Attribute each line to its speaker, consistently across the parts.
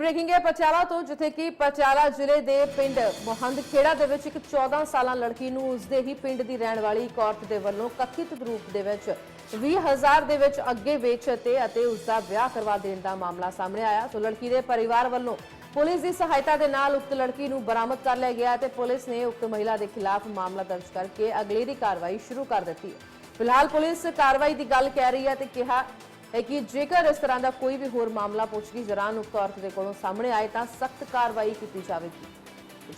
Speaker 1: Breaking ਹੈ ਪਚਾਲਾ ਤੋਂ, ਜਿੱਥੇ ਕਿ ਪਚਾਲਾ ਜ਼ਿਲ੍ਹੇ ਦੇ ਪਿੰਡ ਮੋਹੰਦ ਖੇੜਾ ਦੇ ਵਿੱਚ ਇੱਕ 14 ਸਾਲਾਂ ਲੜਕੀ ਨੂੰ ਉਸਦੇ ਹੀ ਪਿੰਡ ਦੀ ਰਹਿਣ ਵਾਲੀ ਇੱਕ ਔਰਤ ਦੇ ਵੱਲੋਂ ਕਥਿਤ ਰੂਪ ਦੇ ਵਿੱਚ 20000 ਦੇ ਵਿੱਚ ਅੱਗੇ ਵੇਚ ਅਤੇ ਅਤੇ ਉਸ ਵਿਆਹ ਕਰਵਾ ਦੇਣ ਦਾ ਮਾਮਲਾ ਸਾਹਮਣੇ ਆਇਆ। ਸੋ ਲੜਕੀ ਦੇ ਪਰਿਵਾਰ ਵੱਲੋਂ ਪੁਲਿਸ ਦੀ ਸਹਾਇਤਾ ਦੇ ਨਾਲ ਉਕਤ ਲੜਕੀ ਨੂੰ ਬਰਾਮਦ ਕਰ ਲਿਆ ਗਿਆ ਤੇ ਪੁਲਿਸ ਨੇ ਉਕਤ ਮਹਿਲਾ ਦੇ ਖਿਲਾਫ ਮਾਮਲਾ ਦਰਜ ਕਰਕੇ ਅਗਲੇਰੀ ਕਾਰਵਾਈ ਸ਼ੁਰੂ ਕਰ ਦਿੱਤੀ ਹੈ। ਫਿਲਹਾਲ ਪੁਲਿਸ ਕਾਰਵਾਈ ਦੀ ਗੱਲ ਕਹਿ ਰਹੀ ਹੈ ਤੇ ਕਿਹਾ ਹੈ ਕਿ ਜੇਕਰ ਇਸ ਤਰ੍ਹਾਂ ਦਾ ਕੋਈ ਵੀ ਹੋਰ ਮਾਮਲਾ ਪੁੱਛਗਿੱਛ ਦੌਰਾਨ ਉਕਤ ਔਰਤ ਦੇ ਕੋਲੋਂ ਸਾਹਮਣੇ ਆਏ ਤਾਂ ਸਖਤ ਕਾਰਵਾਈ ਕੀਤੀ ਜਾਵੇਗੀ।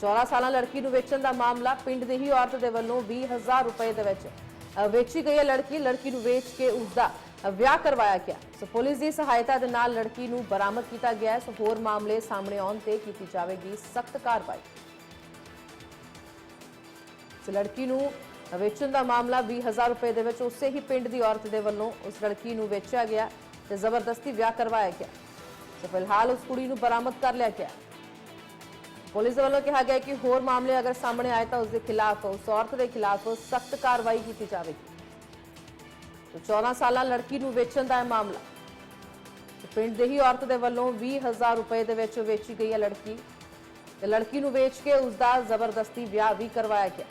Speaker 1: 14 ਸਾਲਾਂ ਲੜਕੀ ਨੂੰ ਵੇਚਣ ਦਾ ਮਾਮਲਾ ਪਿੰਡ ਦੀ ਹੀ ਔਰਤ ਦੇ ਵੱਲੋਂ 20000 ਰੁਪਏ ਦੇ ਵਿੱਚ ਵੇਚੀ ਗਈ ਹੈ ਲੜਕੀ। ਲੜਕੀ ਨੂੰ ਵੇਚ ਕੇ ਉਸ ਦਾ ਵਿਆਹ ਕਰਵਾਇਆ ਗਿਆ। ਸੋ ਪੁਲਿਸ ਦੀ ਸਹਾਇਤਾ ਦੇ ਨਾਲ ਲੜਕੀ ਨੂੰ ਬਰਾਮਦ ਕੀਤਾ ਗਿਆ ਸੋ ਹੋਰ ਮਾਮਲੇ ਸਾਹਮਣੇ ਆਉਣ ਤੇ ਕੀਤੀ ਜਾਵੇਗੀ ਸਖਤ ਕਾਰਵਾਈ। ਇਸ ਲੜਕੀ ਨੂੰ ਵੇਚਣ ਦਾ ਮਾਮਲਾ 20000 ਰੁਪਏ ਦੇ ਵਿੱਚ ਉਸੇ ਹੀ ਪਿੰਡ ਦੀ ਔਰਤ ਦੇ ਵੱਲੋਂ ਉਸ ਲੜਕੀ ਨੂੰ ਵੇਚਿਆ ਗਿਆ ਤੇ ਜ਼ਬਰਦਸਤੀ ਵਿਆਹ ਕਰਵਾਇਆ ਗਿਆ। ਤੇ ਫਿਲਹਾਲ ਉਸ ਕੁੜੀ ਨੂੰ ਬਰਾਮਦ ਕਰ ਲਿਆ ਗਿਆ। ਪੁਲਿਸ ਵੱਲੋਂ ਕਿਹਾ ਗਿਆ ਕਿ ਹੋਰ ਮਾਮਲੇ ਅਗਰ ਸਾਹਮਣੇ ਆਏ ਤਾਂ ਉਸ ਦੇ ਖਿਲਾਫ, ਉਸ ਔਰਤ ਦੇ ਖਿਲਾਫ ਸਖਤ ਕਾਰਵਾਈ ਕੀਤੀ ਜਾਵੇਗੀ। ਤੇ 14 ਸਾਲਾਂ ਲੜਕੀ ਨੂੰ ਵੇਚਣ ਦਾ ਇਹ ਮਾਮਲਾ। ਪਿੰਡ ਦੇ ਹੀ ਔਰਤ ਦੇ ਵੱਲੋਂ 20000 ਰੁਪਏ ਦੇ ਵਿੱਚ ਵੇਚੀ ਗਈ ਹੈ ਲੜਕੀ। ਤੇ ਲੜਕੀ ਨੂੰ ਵੇਚ ਕੇ ਉਸ ਦਾ ਜ਼ਬਰਦਸਤੀ ਵਿਆਹ ਵੀ ਕਰਵਾਇਆ ਗਿਆ।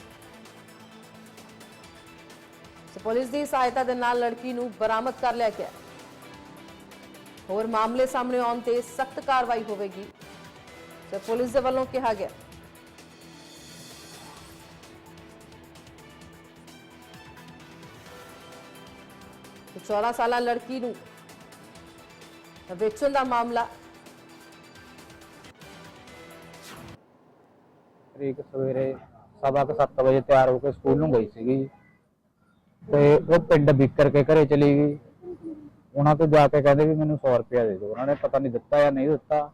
Speaker 1: ਸੋ ਪੁਲਿਸ ਦੀ ਸਹਾਇਤਾ ਦੇ ਨਾਲ ਲੜਕੀ ਨੂੰ ਬਰਾਮਦ ਕਰ ਲਿਆ ਗਿਆ। ਹੋਰ ਮਾਮਲੇ ਸਾਹਮਣੇ ਆਉਣ ਤੇ ਸਖਤ ਕਾਰਵਾਈ ਹੋਵੇਗੀ ਤੇ ਪੁਲਿਸ ਦੇ ਵੱਲੋਂ ਕਿਹਾ ਗਿਆ। ਤੇ 14 ਸਾਲਾ ਲੜਕੀ ਨੂੰ ਵੇਚਣ ਦਾ ਮਾਮਲਾ।
Speaker 2: ਤਰੀਕ ਸਵੇਰੇ ਸਵਾ ਕੁ ਸੱਤ ਵਜੇ ਤਿਆਰ ਹੋ ਕੇ ਸਕੂਲ ਨੂੰ ਗਈ ਸੀਗੀ। ਤੇ ਉਹ ਪਿੰਡ ਵਿਕਰ ਕੇ ਘਰੇ ਚਲੀ ਗਈ। ਉਹਨਾਂ ਤੋਂ ਜਾ ਕੇ ਕਹਿੰਦੇ ਵੀ ਮੈਨੂੰ 100 ਰੁਪਇਆ ਦੇ ਦਿਓ। ਉਹਨਾਂ ਨੇ ਪਤਾ ਨਹੀਂ ਦਿੱਤਾ ਜਾਂ ਨਹੀਂ ਦਿੱਤਾ।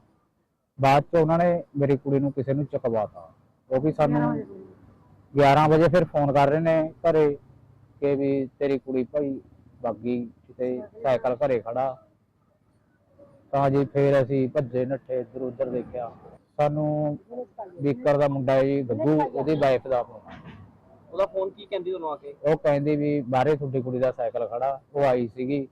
Speaker 2: ਬਾਅਦ ਚ ਉਹਨਾਂ ਨੇ ਮੇਰੀ ਕੁੜੀ ਨੂੰ ਕਿਸੇ ਨੂੰ ਚੁਕਵਾਤਾ। ਉਹ ਵੀ ਸਾਨੂੰ 11 ਵਜੇ ਫਿਰ ਫੋਨ ਕਰ ਰਹੇ ਨੇ ਘਰੇ ਕਿ ਵੀ ਤੇਰੀ ਕੁੜੀ ਭਾਈ ਬਾਗੀ ਕਿਤੇ ਸਾਈਕਲ ਘਰੇ ਖੜਾ। ਤਾਂ ਜੀ ਫਿਰ ਅਸੀਂ ਭੱਜੇ ਨੱਠੇ ਇੱਧਰ ਉੱਧਰ ਦੇਖਿਆ। ਸਾਨੂੰ ਵਿਕਰ ਦਾ ਮੁੰਡਾ ਜੀ ਗੱਗੂ ਉਹਦੀ ਵਾਈਫ ਦਾ ਫੋਨ।
Speaker 3: ਉਹਦਾ ਫੋਨ ਕੀ ਕਹਿੰਦੀ ਤੁਹਾਨੂੰ ਆ ਕੇ?
Speaker 2: ਉਹ ਕਹਿੰਦੀ ਵੀ ਬਾਹਰੇ ਤੁਹਾਡੀ ਕੁੜੀ ਦਾ ਸਾਈਕਲ ਖੜਾ ਉਹ ਆਈ ਸੀਗੀ।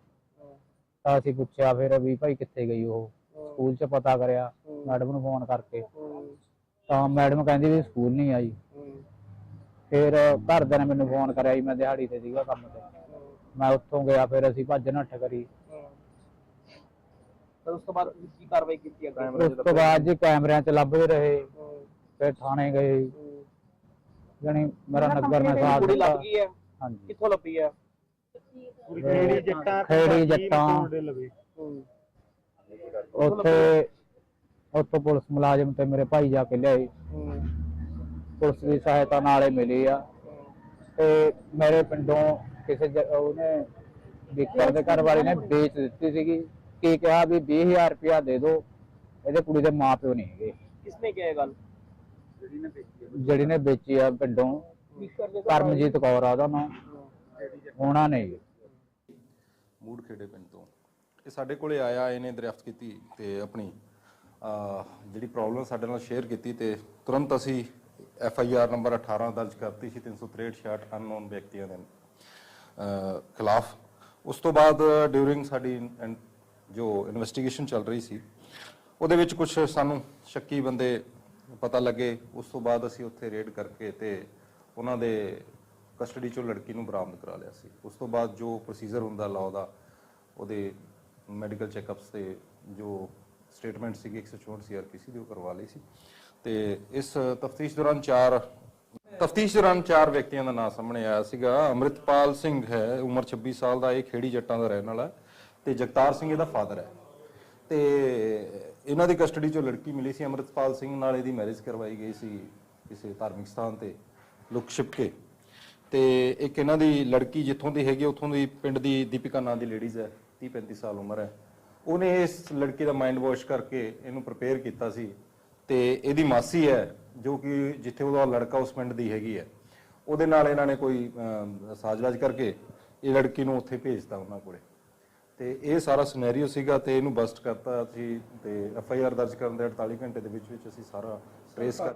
Speaker 2: ਤਾਂ ਅਸੀਂ ਪੁੱਛਿਆ ਫਿਰ ਵੀ ਭਾਈ ਕਿੱਥੇ ਗਈ ਉਹ? ਸਕੂਲ 'ਚ ਪਤਾ ਕਰਿਆ ਮੈਡਮ ਨੂੰ ਫੋਨ ਕਰਕੇ। ਤਾਂ ਮੈਡਮ ਕਹਿੰਦੀ ਵੀ ਸਕੂਲ ਨਹੀਂ ਆਈ। ਫਿਰ ਘਰਦਿਆਂ ਨੇ ਮੈਨੂੰ ਫੋਨ ਕਰਿਆ ਜੀ ਮੈਂ ਦਿਹਾੜੀ ਤੇ ਸੀਗਾ ਕੰਮ ਤੇ। ਮੈਂ ਉੱਥੋਂ ਗਿਆ ਫਿਰ ਅਸੀਂ ਭੱਜ ਨੱਠ ਕਰੀ।
Speaker 3: ਫਿਰ ਉਸ ਤੋਂ ਬਾਅਦ ਕੀ ਕਾਰਵਾਈ ਕੀਤੀ
Speaker 2: ਉਸ ਤੋਂ ਬਾਅਦ ਜੀ ਕੈਮਰਿਆਂ 'ਚ ਲੱਭਦੇ ਰਹੇ। ਫਿਰ ਥਾਣੇ ਗਏ। ਜਾਣੀ ਮੇਰਾ ਨਗਰ ਨੇ ਸਾਥ
Speaker 3: ਕੁੜੀ
Speaker 2: ਦਿੱਤਾ
Speaker 3: ਲੱਭ ਗਈ ਹੈ
Speaker 2: ਹਾਂਜੀ।
Speaker 3: ਕਿੱਥੋਂ ਲੱਭੀ ਹੈ
Speaker 2: ਖੇੜੀ ਜੱਟਾਂ ਖੇੜੀ ਜੱਟਾਂ ਉੱਥੇ ਉੱਥੋਂ ਪੁਲਿਸ ਮੁਲਾਜ਼ਮ ਤੇ ਮੇਰੇ ਭਾਈ ਜਾ ਕੇ ਲਿਆਏ ਪੁਲਿਸ ਦੀ ਸਹਾਇਤਾ ਨਾਲ ਹੀ ਮਿਲੀ ਆ। ਤੇ ਮੇਰੇ ਪਿੰਡੋਂ ਕਿਸੇ ਜ- ਉਹਨੇ ਵਿਕਰ ਦੇ ਘਰ ਵਾਲੇ ਨੇ ਵੇਚ ਦਿੱਤੀ ਸੀਗੀ। ਕੀ ਕਿਹਾ ਵੀ 20000 ਰੁਪਇਆ ਦੇ ਦਿਓ। ਇਹਦੇ ਕੁੜੀ ਦੇ ਮਾਪਿਓ ਨਹੀਂ ਹੈਗੇ।
Speaker 3: ਕਿਸਨੇ ਕਿਹਾ ਇਹ ਗੱਲ?
Speaker 2: ਜਿਹੜੀ ਨੇ ਵੇਚੀ ਆ। ਪਿੰਡੋਂ ਕਰਮਜੀਤ ਕੌਰ ਆ ਉਹਦਾ ਨਾਮ। ਉਹਨਾਂ ਨੇ ਜੀ।
Speaker 4: ਮੂੜ ਖੇੜੇ ਪਿੰਡ ਤੋਂ। ਇਹ ਸਾਡੇ ਕੋਲੇ ਆਇਆ ਇਹਨੇ ਦਰਿਆਫਤ ਕੀਤੀ ਤੇ ਆਪਣੀ ਜਿਹੜੀ ਪ੍ਰੋਬਲਮ ਸਾਡੇ ਨਾਲ ਸ਼ੇਅਰ ਕੀਤੀ ਤੇ ਤੁਰੰਤ ਅਸੀਂ ਐਫ ਆਈ ਆਰ ਨੰਬਰ 18 ਦਰਜ ਕਰਤੀ ਸੀ 363 66 ਅਨਨੋਨ ਵਿਅਕਤੀਆਂ ਦੇ ਖਿਲਾਫ। ਉਸ ਤੋਂ ਬਾਅਦ ਡਿਊਰਿੰਗ ਸਾਡੀ ਜੋ ਇਨਵੈਸਟੀਗੇਸ਼ਨ ਚੱਲ ਰਹੀ ਸੀ ਉਹਦੇ ਵਿੱਚ ਕੁਝ ਸਾਨੂੰ ਸ਼ੱਕੀ ਬੰਦੇ ਪਤਾ ਲੱਗੇ, ਉਸ ਤੋਂ ਬਾਅਦ ਅਸੀਂ ਉੱਥੇ ਰੇਡ ਕਰਕੇ ਤੇ ਉਹਨਾਂ ਦੇ ਕਸਟਡੀ ਚੋਂ ਲੜਕੀ ਨੂੰ ਬਰਾਮਦ ਕਰਾ ਲਿਆ ਸੀ। ਉਸ ਤੋਂ ਬਾਅਦ ਜੋ ਪ੍ਰੋਸੀਜਰ ਹੁੰਦਾ ਲਾਅ ਦਾ, ਉਹਦੇ ਮੈਡੀਕਲ ਚੈੱਕਅਪਸ ਤੇ ਜੋ ਸਟੇਟਮੈਂਟ ਸੀਗੀ 164 ਸੀਆਰਪੀਸੀ ਦੀ ਉਹ ਕਰਵਾ ਲਈ ਸੀ। ਤੇ ਇਸ ਤਫਤੀਸ਼ ਦੌਰਾਨ ਚਾਰ, ਤਫਤੀਸ਼ ਦੌਰਾਨ ਚਾਰ ਵਿਅਕਤੀਆਂ ਦਾ ਨਾਮ ਸਾਹਮਣੇ ਆਇਆ ਸੀਗਾ। ਅੰਮ੍ਰਿਤਪਾਲ ਸਿੰਘ ਹੈ, ਉਮਰ 26 ਸਾਲ ਦਾ, ਇਹ ਖੇੜੀ ਜੱਟਾਂ ਦਾ ਰਹਿਣ ਵਾਲਾ ਹੈ। ਤੇ ਜਗਤਾਰ ਸਿੰਘ ਇਹਦਾ ਫਾਦਰ ਹੈ। ਤੇ ਇਹਨਾਂ ਦੀ ਕਸਟਡੀ ਚੋਂ ਲੜਕੀ ਮਿਲੀ ਸੀ ਅੰਮ੍ਰਿਤਪਾਲ ਸਿੰਘ ਨਾਲ ਇਹਦੀ ਮੈਰਿਜ ਕਰਵਾਈ ਗਈ ਸੀ ਕਿਸੇ ਧਾਰਮਿਕ ਸਥਾਨ ਤੇ ਲੁਕ ਛਿਪ ਕੇ ਤੇ ਇੱਕ ਇਹਨਾਂ ਦੀ ਲੜਕੀ ਜਿੱਥੋਂ ਦੀ ਹੈਗੀ ਉੱਥੋਂ ਦੀ ਪਿੰਡ ਦੀ ਦੀਪਿਕਾ ਨਾਂ ਦੀ ਲੇਡੀਜ਼ ਹੈ 30 35 ਸਾਲ ਉਮਰ ਹੈ। ਉਹਨੇ ਇਸ ਲੜਕੀ ਦਾ ਮਾਈਂਡ ਵਾਸ਼ ਕਰਕੇ ਇਹਨੂੰ ਪ੍ਰਪੇਅਰ ਕੀਤਾ ਸੀ ਤੇ ਇਹਦੀ ਮਾਸੀ ਹੈ ਜੋ ਕਿ ਜਿੱਥੇ ਉਹਦਾ ਲੜਕਾ ਉਸ ਪਿੰਡ ਦੀ ਹੈਗੀ ਹੈ। ਉਹਦੇ ਨਾਲ ਇਹਨਾਂ ਨੇ ਕੋਈ ਅਮ, ਕਰਕੇ ਇਹ ਲੜਕੀ ਨੂੰ ਉੱਥੇ ਭੇਜਤਾ ਉਹਨਾਂ ਕੋਲੇ। ਤੇ ਇਹ ਸਾਰਾ ਸਿਨੈਰੀਓ ਸੀਗਾ ਤੇ ਇਹਨੂੰ ਬਸਟ ਕਰਤਾ ਅਸੀਂ ਤੇ ਐਫ ਆਈ ਆਰ ਦਰਜ ਕਰਨ ਦੇ 48 ਘੰਟੇ ਦੇ ਵਿੱਚ ਵਿੱਚ ਅਸੀਂ ਸਾਰਾ ਟ੍ਰੇਸ ਕਰ